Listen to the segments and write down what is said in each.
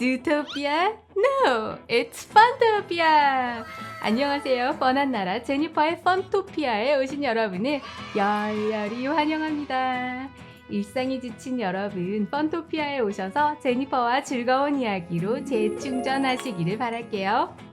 Zootopia? No, it's Funtopia. 안녕하세요. 뻔한 나라 제니퍼의 펀토피아에 오신 여러분을 열렬히 환영합니다. 일상이 지친 여러분, 펀토피아에 오셔서 제니퍼와 즐거운 이야기로 재충전하시기를 바랄게요.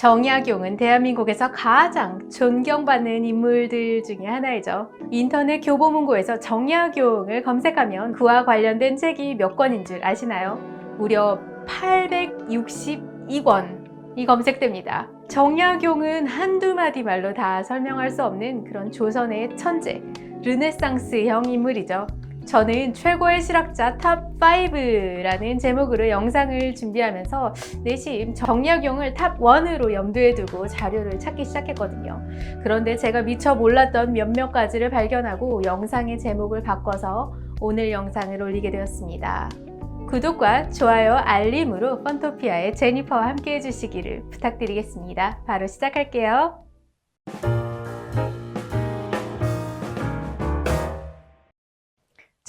정약용은 대한민국에서 가장 존경받는 인물들 중에 하나이죠. 인터넷 교보문고에서 정약용을 검색하면 그와 관련된 책이 몇 권인 줄 아시나요? 무려 862권이 검색됩니다. 정약용은 한두 마디 말로 다 설명할 수 없는 그런 조선의 천재, 르네상스형 인물이죠. 저는 최고의 실학자 탑5라는 제목으로 영상을 준비하면서 내심 정약용을 탑1으로 염두에 두고 자료를 찾기 시작했거든요. 그런데 제가 미처 몰랐던 몇몇 가지를 발견하고 영상의 제목을 바꿔서 오늘 영상을 올리게 되었습니다. 구독과 좋아요, 알림으로 펀토피아의 제니퍼와 함께 해주시기를 부탁드리겠습니다. 바로 시작할게요.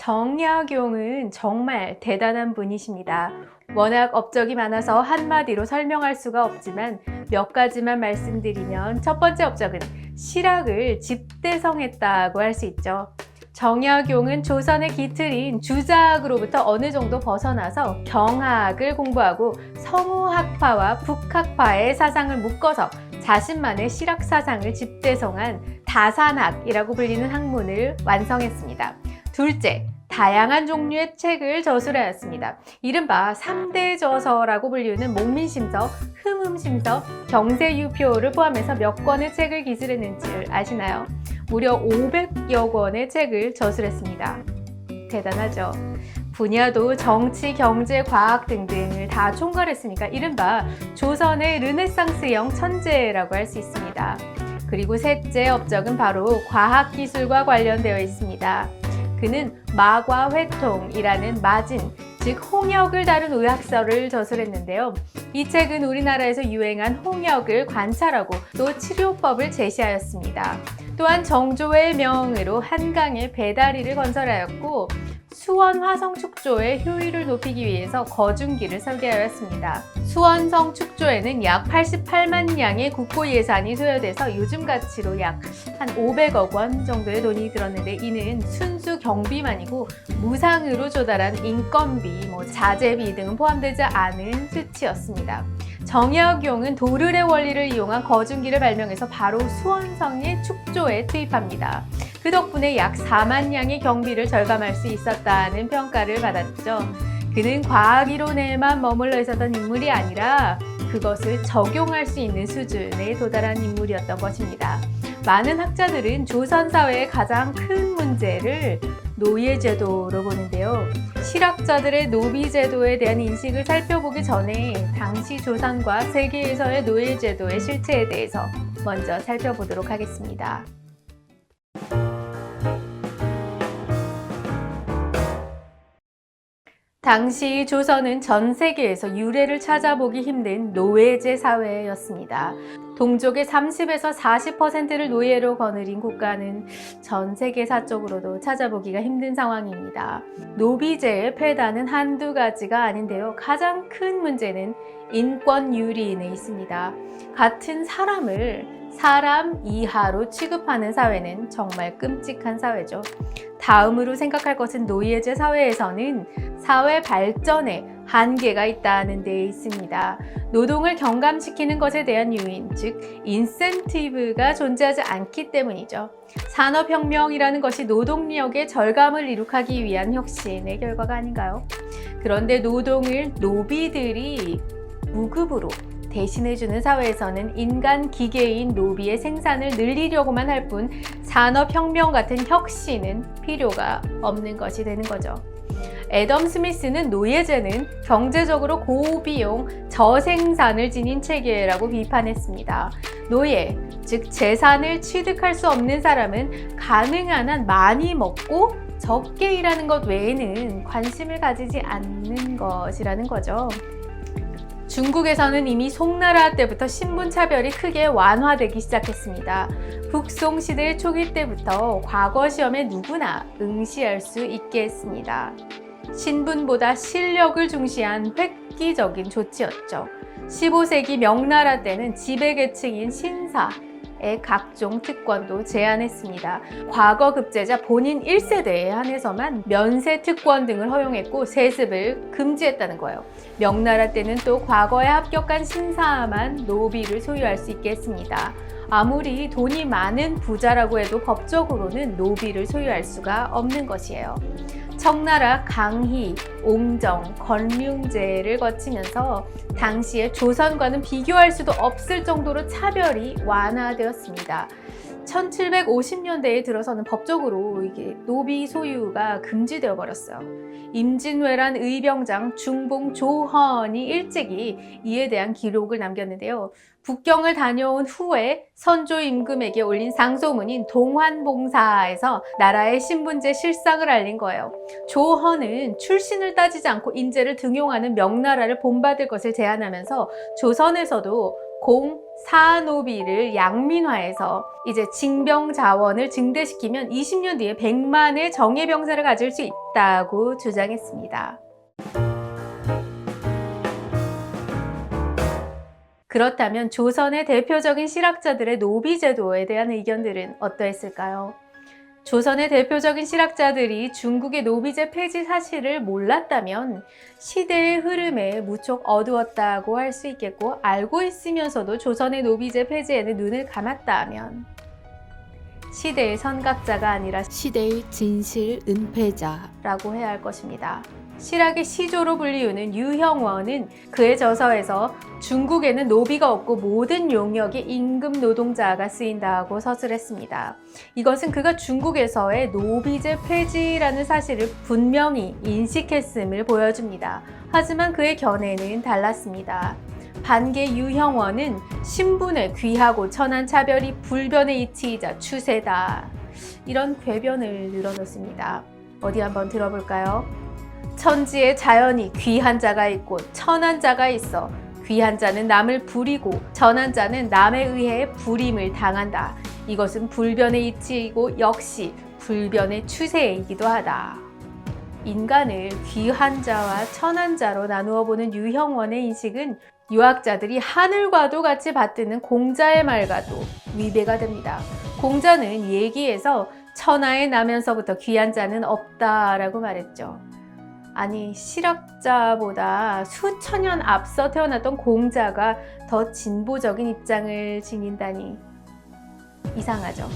정약용은 정말 대단한 분이십니다. 워낙 업적이 많아서 한마디로 설명할 수가 없지만 몇 가지만 말씀드리면 첫 번째 업적은 실학을 집대성했다고 할 수 있죠. 정약용은 조선의 기틀인 주작으로부터 어느 정도 벗어나서 경학을 공부하고 성우학파와 북학파의 사상을 묶어서 자신만의 실학 사상을 집대성한 다산학이라고 불리는 학문을 완성했습니다. 둘째, 다양한 종류의 책을 저술하였습니다. 이른바 3대 저서라고 불리는 목민심서, 흠음심서, 경세유표를 포함해서 몇 권의 책을 기술했는지 아시나요? 무려 500여 권의 책을 저술했습니다. 대단하죠? 분야도 정치, 경제, 과학 등등을 다 총괄했으니까 이른바 조선의 르네상스형 천재라고 할 수 있습니다. 그리고 셋째 업적은 바로 과학기술과 관련되어 있습니다. 그는 마과회통이라는 마진, 즉 홍역을 다룬 의학서를 저술했는데요. 이 책은 우리나라에서 유행한 홍역을 관찰하고 또 치료법을 제시하였습니다. 또한 정조의 명으로 한강에 배다리를 건설하였고 수원 화성 축조의 효율을 높이기 위해서 거중기를 설계하였습니다. 수원성 축조에는 약 88만 양의 국고 예산이 소요돼서 요즘 가치로 약 한 500억 원 정도의 돈이 들었는데 이는 순수 경비만이고 무상으로 조달한 인건비, 뭐 자재비 등은 포함되지 않은 수치였습니다. 정약용은 도르의 원리를 이용한 거중기를 발명해서 바로 수원성의 축조에 투입합니다. 그 덕분에 약 4만 양의 경비를 절감할 수 있었다는 평가를 받았죠. 그는 과학 이론에만 머물러 있었던 인물이 아니라 그것을 적용할 수 있는 수준에 도달한 인물이었던 것입니다. 많은 학자들은 조선 사회의 가장 큰 문제를 노예제도로 보는데요. 실학자들의 노비 제도에 대한 인식을 살펴보기 전에 당시 조선과 세계에서의 노예 제도의 실체에 대해서 먼저 살펴보도록 하겠습니다. 당시 조선은 전 세계에서 유래를 찾아보기 힘든 노예제 사회였습니다. 동족의 30에서 40%를 노예로 거느린 국가는 전 세계 사적으로도 찾아보기가 힘든 상황입니다. 노비제의 폐단은 한두 가지가 아닌데요. 가장 큰 문제는 인권 유리인에 있습니다. 같은 사람을 사람 이하로 취급하는 사회는 정말 끔찍한 사회죠. 다음으로 생각할 것은 노예제 사회에서는 사회 발전에 한계가 있다는 데 있습니다. 노동을 경감시키는 것에 대한 요인, 즉 인센티브가 존재하지 않기 때문이죠. 산업혁명이라는 것이 노동력의 절감을 이룩하기 위한 혁신의 결과가 아닌가요? 그런데 노동을 노비들이 무급으로 대신해주는 사회에서는 인간 기계인 노비의 생산을 늘리려고만 할 뿐 산업혁명 같은 혁신은 필요가 없는 것이 되는 거죠. 애덤 스미스는 노예제는 경제적으로 고비용 저생산을 지닌 체계라고 비판했습니다. 노예, 즉 재산을 취득할 수 없는 사람은 가능한 한 많이 먹고 적게 일하는 것 외에는 관심을 가지지 않는 것이라는 거죠. 중국에서는 이미 송나라 때부터 신분 차별이 크게 완화되기 시작했습니다. 북송 시대 초기 때부터 과거 시험에 누구나 응시할 수 있게 했습니다. 신분보다 실력을 중시한 획기적인 조치였죠. 15세기 명나라 때는 지배계층인 신사의 각종 특권도 제한했습니다. 과거 급제자 본인 1세대에 한해서만 면세 특권 등을 허용했고 세습을 금지했다는 거예요. 명나라 때는 또 과거에 합격한 신사만 노비를 소유할 수 있게 했습니다. 아무리 돈이 많은 부자라고 해도 법적으로는 노비를 소유할 수가 없는 것이에요. 청나라 강희, 옹정, 건륭제를 거치면서 당시에 조선과는 비교할 수도 없을 정도로 차별이 완화되었습니다. 1750년대에 들어서는 법적으로 이게 노비 소유가 금지되어 버렸어요. 임진왜란 의병장 중봉 조헌이 일찍이 이에 대한 기록을 남겼는데요. 북경을 다녀온 후에 선조 임금에게 올린 상소문인 동환봉사에서 나라의 신분제 실상을 알린 거예요. 조헌은 출신을 따지지 않고 인재를 등용하는 명나라를 본받을 것을 제안하면서 조선에서도 공사노비를 양민화해서 이제 징병 자원을 증대시키면 20년 뒤에 100만의 정예병사를 가질 수 있다고 주장했습니다. 그렇다면 조선의 대표적인 실학자들의 노비 제도에 대한 의견들은 어떠했을까요? 조선의 대표적인 실학자들이 중국의 노비제 폐지 사실을 몰랐다면 시대의 흐름에 무척 어두웠다고 할 수 있겠고 알고 있으면서도 조선의 노비제 폐지에는 눈을 감았다면 시대의 선각자가 아니라 시대의 진실 은폐자라고 해야 할 것입니다. 실학의 시조로 불리우는 유형원은 그의 저서에서 중국에는 노비가 없고 모든 용역이 임금 노동자가 쓰인다고 서술했습니다. 이것은 그가 중국에서의 노비제 폐지라는 사실을 분명히 인식했음을 보여줍니다. 하지만 그의 견해는 달랐습니다. 반계 유형원은 신분에 귀하고 천한 차별이 불변의 이치이자 추세다. 이런 궤변을 늘어놓습니다. 어디 한번 들어볼까요? 천지에 자연이 귀한 자가 있고 천한 자가 있어 귀한 자는 남을 부리고 천한 자는 남에 의해 부림을 당한다. 이것은 불변의 이치이고 역시 불변의 추세이기도 하다. 인간을 귀한 자와 천한 자로 나누어 보는 유형원의 인식은 유학자들이 하늘과도 같이 받드는 공자의 말과도 위배가 됩니다. 공자는 얘기에서 천하에 나면서부터 귀한 자는 없다라고 말했죠. 아니 실학자보다 수천 년 앞서 태어났던 공자가 더 진보적인 입장을 지닌다니 이상하죠.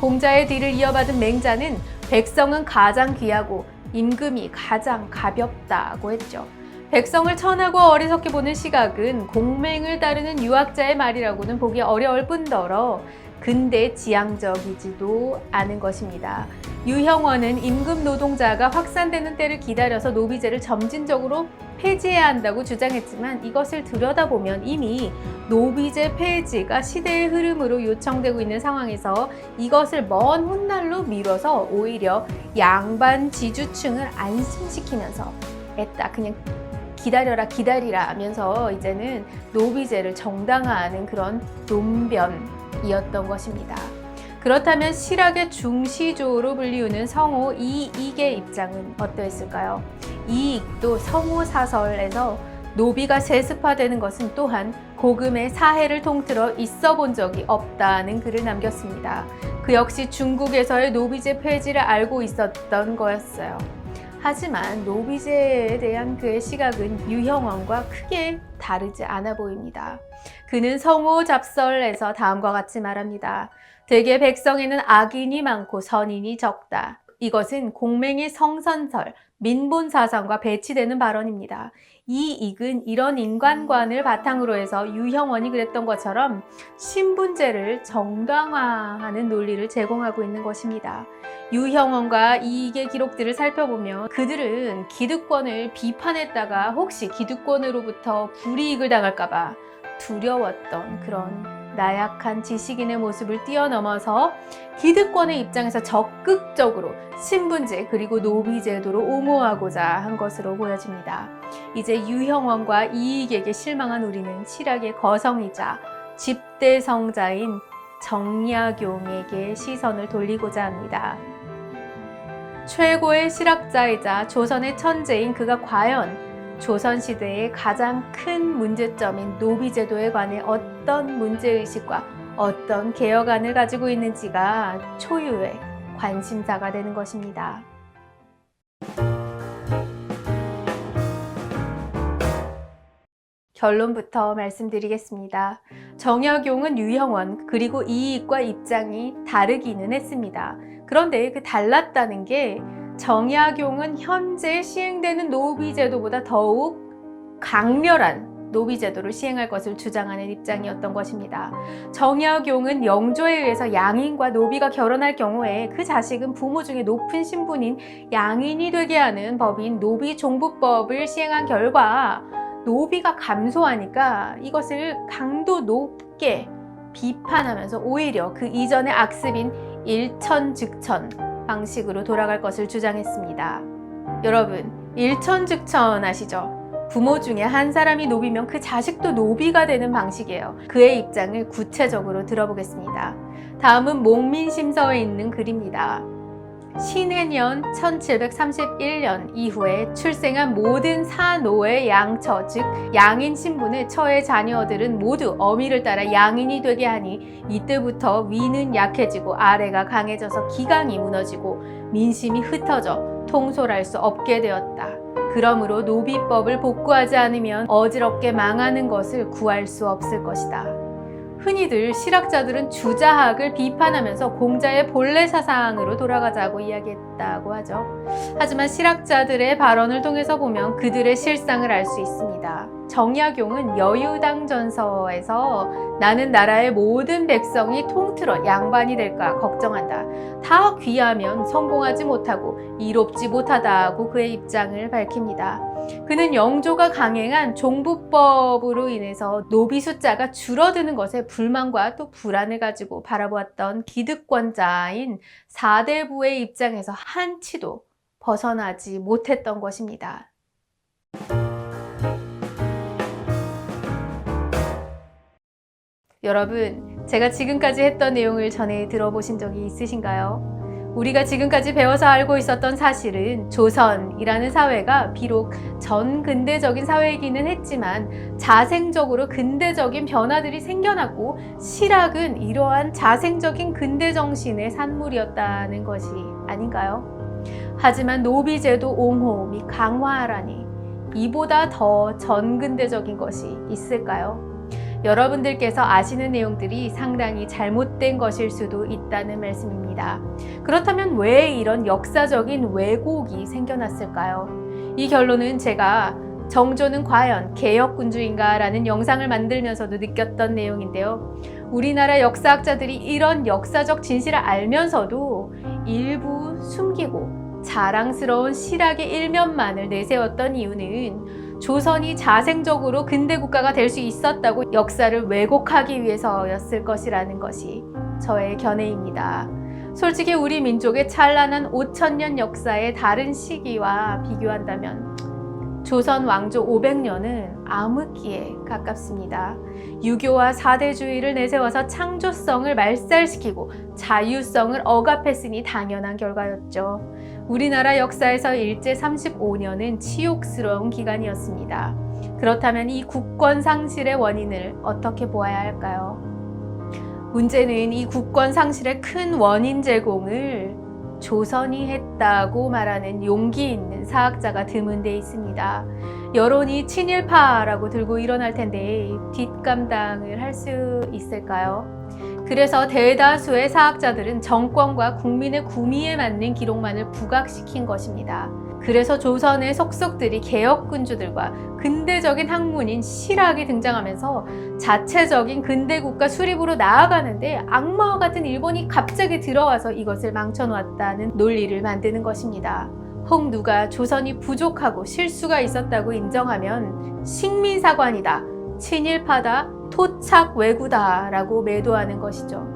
공자의 뒤를 이어받은 맹자는 백성은 가장 귀하고 임금이 가장 가볍다고 했죠. 백성을 천하고 어리석게 보는 시각은 공맹을 따르는 유학자의 말이라고는 보기 어려울 뿐더러 근대 지향적이지도 않은 것입니다. 유형원은 임금 노동자가 확산되는 때를 기다려서 노비제를 점진적으로 폐지해야 한다고 주장했지만 이것을 들여다보면 이미 노비제 폐지가 시대의 흐름으로 요청되고 있는 상황에서 이것을 먼 훗날로 미뤄서 오히려 양반 지주층을 안심시키면서 애따 그냥 기다려라 기다리라 하면서 이제는 노비제를 정당화하는 그런 논변 이었던 것입니다. 그렇다면 실학의 중시조로 불리우는 성호 이익의 입장은 어떠했을까요? 이익도 성호 사설에서 노비가 세습화되는 것은 또한 고금의 사해를 통틀어 있어 본 적이 없다는 글을 남겼습니다. 그 역시 중국에서의 노비제 폐지를 알고 있었던 거였어요. 하지만 노비제에 대한 그의 시각은 유형원과 크게 다르지 않아 보입니다. 그는 성호 잡설에서 다음과 같이 말합니다. 대개 백성에는 악인이 많고 선인이 적다. 이것은 공맹의 성선설, 민본 사상과 배치되는 발언입니다. 이 익은 이런 인간관을 바탕으로 해서 유형원이 그랬던 것처럼 신분제를 정당화하는 논리를 제공하고 있는 것입니다. 유형원과 이익의 기록들을 살펴보면 그들은 기득권을 비판했다가 혹시 기득권으로부터 불이익을 당할까봐 두려웠던 그런 나약한 지식인의 모습을 뛰어넘어서 기득권의 입장에서 적극적으로 신분제 그리고 노비제도로 옹호하고자 한 것으로 보여집니다. 이제 유형원과 이익에게 실망한 우리는 실학의 거성이자 집대성자인 정약용에게 시선을 돌리고자 합니다. 최고의 실학자이자 조선의 천재인 그가 과연 조선시대의 가장 큰 문제점인 노비제도에 관해 어떤 문제의식과 어떤 개혁안을 가지고 있는지가 초유의 관심사가 되는 것입니다. 결론부터 말씀드리겠습니다. 정약용은 유형원 그리고 이익과 입장이 다르기는 했습니다. 그런데 그 달랐다는 게 정약용은 현재 시행되는 노비제도보다 더욱 강렬한 노비제도를 시행할 것을 주장하는 입장이었던 것입니다. 정약용은 영조에 의해서 양인과 노비가 결혼할 경우에 그 자식은 부모 중에 높은 신분인 양인이 되게 하는 법인 노비종부법을 시행한 결과 노비가 감소하니까 이것을 강도 높게 비판하면서 오히려 그 이전의 악습인 일천즉천 방식으로 돌아갈 것을 주장했습니다. 여러분, 일천즉천 아시죠? 부모 중에 한 사람이 노비면 그 자식도 노비가 되는 방식이에요. 그의 입장을 구체적으로 들어보겠습니다. 다음은 목민심서에 있는 글입니다. 신해년 1731년 이후에 출생한 모든 사노의 양처, 즉 양인 신분의 처의 자녀들은 모두 어미를 따라 양인이 되게 하니 이때부터 위는 약해지고 아래가 강해져서 기강이 무너지고 민심이 흩어져 통솔할 수 없게 되었다. 그러므로 노비법을 복구하지 않으면 어지럽게 망하는 것을 구할 수 없을 것이다. 흔히들 실학자들은 주자학을 비판하면서 공자의 본래 사상으로 돌아가자고 이야기했다고 하죠. 하지만 실학자들의 발언을 통해서 보면 그들의 실상을 알 수 있습니다. 정약용은 여유당 전서에서 나는 나라의 모든 백성이 통틀어 양반이 될까 걱정한다. 다 귀하면 성공하지 못하고 이롭지 못하다고 그의 입장을 밝힙니다. 그는 영조가 강행한 종부법으로 인해서 노비 숫자가 줄어드는 것에 불만과 또 불안을 가지고 바라보았던 기득권자인 사대부의 입장에서 한치도 벗어나지 못했던 것입니다. 여러분, 제가 지금까지 했던 내용을 전에 들어보신 적이 있으신가요? 우리가 지금까지 배워서 알고 있었던 사실은 조선이라는 사회가 비록 전근대적인 사회이기는 했지만 자생적으로 근대적인 변화들이 생겨났고 실학은 이러한 자생적인 근대 정신의 산물이었다는 것이 아닌가요? 하지만 노비제도 옹호 및 강화하라니 이보다 더 전근대적인 것이 있을까요? 여러분들께서 아시는 내용들이 상당히 잘못된 것일 수도 있다는 말씀입니다. 그렇다면 왜 이런 역사적인 왜곡이 생겨났을까요? 이 결론은 제가 정조는 과연 개혁군주인가? 라는 영상을 만들면서도 느꼈던 내용인데요. 우리나라 역사학자들이 이런 역사적 진실을 알면서도 일부 숨기고 자랑스러운 실학의 일면만을 내세웠던 이유는 조선이 자생적으로 근대 국가가 될 수 있었다고 역사를 왜곡하기 위해서였을 것이라는 것이 저의 견해입니다. 솔직히 우리 민족의 찬란한 5천년 역사의 다른 시기와 비교한다면 조선 왕조 500년은 암흑기에 가깝습니다. 유교와 사대주의를 내세워서 창조성을 말살시키고 자유성을 억압했으니 당연한 결과였죠. 우리나라 역사에서 일제 35년은 치욕스러운 기간이었습니다. 그렇다면 이 국권 상실의 원인을 어떻게 보아야 할까요? 문제는 이 국권 상실의 큰 원인 제공을 조선이 했다고 말하는 용기 있는 사학자가 드문 데 있습니다. 여론이 친일파라고 들고 일어날 텐데 뒷감당을 할 수 있을까요? 그래서 대다수의 사학자들은 정권과 국민의 구미에 맞는 기록만을 부각시킨 것입니다. 그래서 조선의 속속들이 개혁군주들과 근대적인 학문인 실학이 등장하면서 자체적인 근대국가 수립으로 나아가는데 악마와 같은 일본이 갑자기 들어와서 이것을 망쳐놓았다는 논리를 만드는 것입니다. 혹 누가 조선이 부족하고 실수가 있었다고 인정하면 식민사관이다, 친일파다, 토착 왜구다라고 매도하는 것이죠.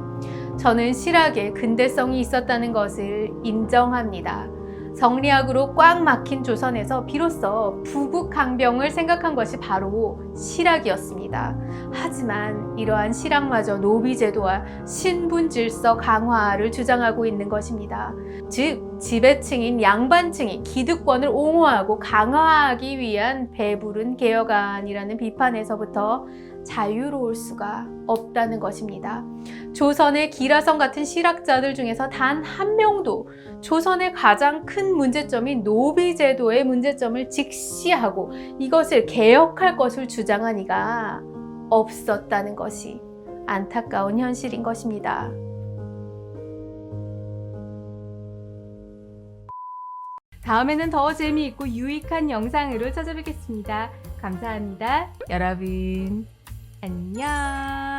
저는 실학에 근대성이 있었다는 것을 인정합니다. 성리학으로 꽉 막힌 조선에서 비로소 부국 강병을 생각한 것이 바로 실학이었습니다. 하지만 이러한 실학마저 노비 제도와 신분 질서 강화를 주장하고 있는 것입니다. 즉 지배층인 양반층이 기득권을 옹호하고 강화하기 위한 배부른 개혁안이라는 비판에서부터 자유로울 수가 없다는 것입니다. 조선의 기라성 같은 실학자들 중에서 단 한 명도 조선의 가장 큰 문제점인 노비 제도의 문제점을 직시하고 이것을 개혁할 것을 주장한 이가 없었다는 것이 안타까운 현실인 것입니다. 다음에는 더 재미있고 유익한 영상으로 찾아뵙겠습니다. 감사합니다. 여러분, 안녕.